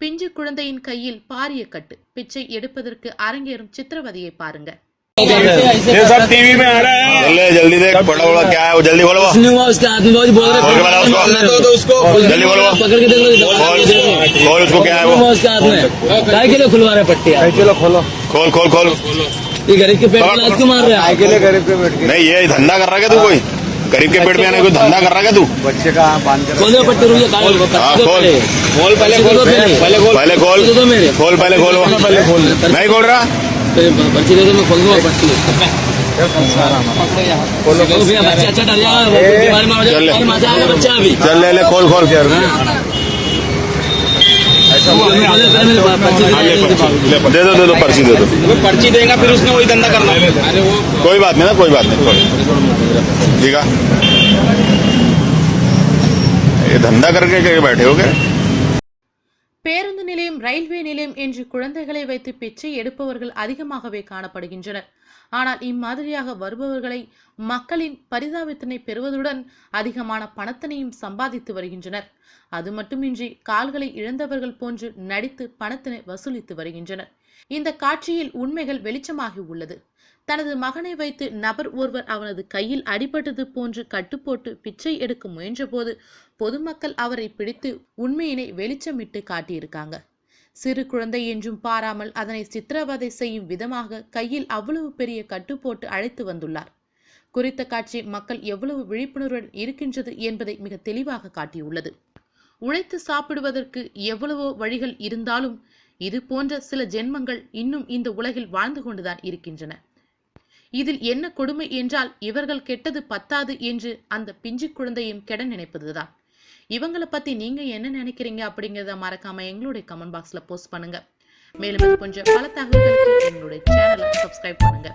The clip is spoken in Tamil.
பிஞ்சு குழந்தையின் கையில் பாரிய கட்டு பிச்சை எடுப்பதற்கு அரங்கேறும் சித்திரவதையை பாருங்க ये सब टीवी में आ रहा है जल्दी जल्दी देख बड़ा बड़ा क्या है वो जल्दी बोलो कुछ नहीं हुआ उसके हाथ में बहुत बोल रहे खोल के बता उसको तो उसको जल्दी बोलो पकड़ के देख लो खोल खोल उसको क्या है हुआ वो उसके हाथ में काय के लिए खुलवा रहे पट्टी आप? चलो खोलो खोल खोल खोल ये गरीब के पेट में लात क्यों मार रहे हैं के लिए गरीब के बैठ नहीं ये धंधा कर रहा है क्या तू कोई गरीब के पेट में आने कोई धंधा कर रहा है तू? बच्चे का बाँध खोल दो पट्टी रुक हाँ। पहले खोल पहले पहले पहले पहले नहीं खोल रहा? बच्चे पर्ची दे दो मैं खोल दूँगा पट्टी। बच्चा अच्छा डर जाएगा बीमारी में हो चल। जाएगा बच्चा अभी। ले खोल खोल खोलो पहले मेरे पास पर्ची दे दो। दे दो पर्ची दे दो। पर्ची देगा फिर उसने वही धंधा करना। कोई बात नहीं ना कोई बात नहीं। ठीक है। ये धंधा करके क्या बैठे हो क्या? பேருந்து நிலையம் ரயில்வே நிலையம் என்று குழந்தைகளை வைத்து பிச்சை எடுப்பவர்கள் அதிகமாகவே காணப்படுகின்றனர். ஆனால் இம்மாதிரியாக வருபவர்களை மக்களின் பரிதாபத்தினை பெறுவதுடன் அதிகமான பணத்தினையும் சம்பாதித்து வருகின்றனர். அது மட்டுமின்றி கால்களை இழந்தவர்கள் போன்று நடித்து பணத்தினை வசூலித்து வருகின்றனர். இந்த காட்சியில் உண்மைகள் வெளிச்சமாகி உள்ளது. தனது மகனை வைத்து நபர் ஒருவர் அவனது கையில் அடிபட்டது போன்று கட்டுப்போட்டு பிச்சை எடுக்க முயன்றபோது பொதுமக்கள் அவரை பிடித்து உண்மையினை வெளிச்சமிட்டு காட்டியிருக்காங்க. சிறு குழந்தை என்றும் பாராமல் அதனை சித்திரவதை செய்யும் விதமாக கையில் அவ்வளவு பெரிய கட்டு போட்டு அழைத்து வந்துள்ளார். குறித்த காட்சி மக்கள் எவ்வளவு விழிப்புணர்வுடன் இருக்கின்றது என்பதை மிக தெளிவாக காட்டியுள்ளது. உழைத்து சாப்பிடுவதற்கு எவ்வளவோ வழிகள் இருந்தாலும் இது போன்ற சில ஜென்மங்கள் இன்னும் இந்த உலகில் வாழ்ந்து கொண்டுதான் இருக்கின்றன. இதில் என்ன கொடுமை என்றால் இவர்கள் கெட்டது பத்தாது என்று அந்த பிஞ்சு குழந்தையும் கெட நினைப்பதுதான். இவங்கள பத்தி நீங்க என்ன நினைக்கிறீங்க அப்படிங்கறத மறக்காம எங்களுடைய கமெண்ட் பாக்ஸ்ல போஸ்ட் பண்ணுங்க. மேலும் கொஞ்சம் பல தகவல்களுக்கு எங்களுடைய சேனலை சப்ஸ்கிரைப் பண்ணுங்க.